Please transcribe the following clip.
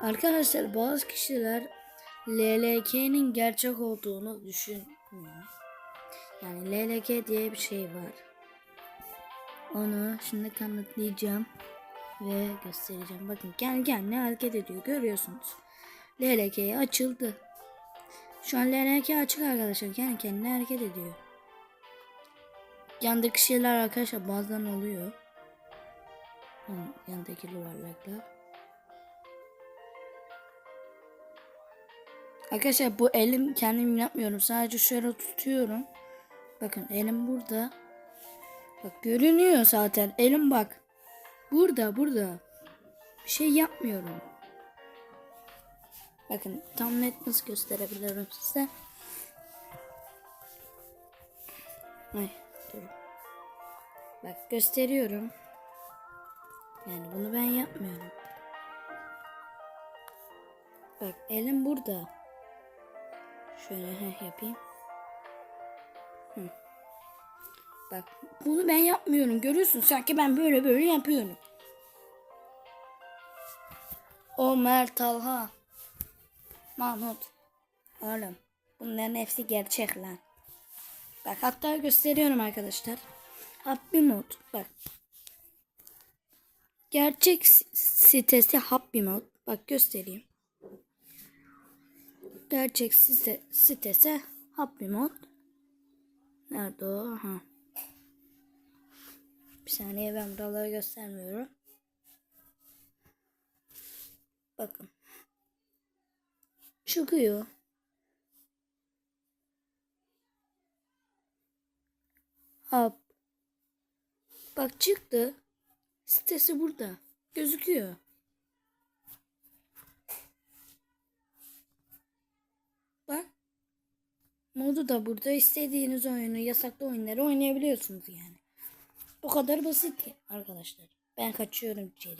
Arkadaşlar bazı kişiler LLK'nin gerçek olduğunu düşünmüyor. Yani LLK diye bir şey var. Onu şimdi kanıtlayacağım ve göstereceğim. Bakın kendi kendine hareket ediyor. Görüyorsunuz. LLK açıldı. Şu an LLK açık arkadaşlar. Kendi kendine hareket ediyor. Yandaki şeyler arkadaşlar bazen oluyor. Hı, Yandaki yuvarlaklar. Arkadaşlar bu elim kendim yapmıyorum. Sadece şöyle tutuyorum. Bakın elim burada. Bak görünüyor zaten. Elim bak. Burada burada. Bir şey yapmıyorum. Bakın tam net nasıl gösterebilirim size. Ay dur. Bak gösteriyorum. Yani bunu ben yapmıyorum. Bak elim burada. Şöyle yapayım. Hı. Bak bunu ben yapmıyorum. Görüyorsun sanki ben böyle böyle yapıyorum. Ömer Talha. Mahmut. Oğlum bunların hepsi gerçek lan. Bak hatta gösteriyorum arkadaşlar. Happy Mod. Bak. Gerçek sitesi Happy Mod. Bak göstereyim. Gerçek site, sitesi Happy Mod. Nerede o? Ha. Bir saniye ben buraları göstermiyorum. Bakın. Çıkıyor. Hop. Bak çıktı. Sitesi burada. Gözüküyor. Bak. Modu da burada. İstediğiniz oyunu, yasaklı oyunları oynayabiliyorsunuz yani. O kadar basit ki arkadaşlar. Ben kaçıyorum içeri.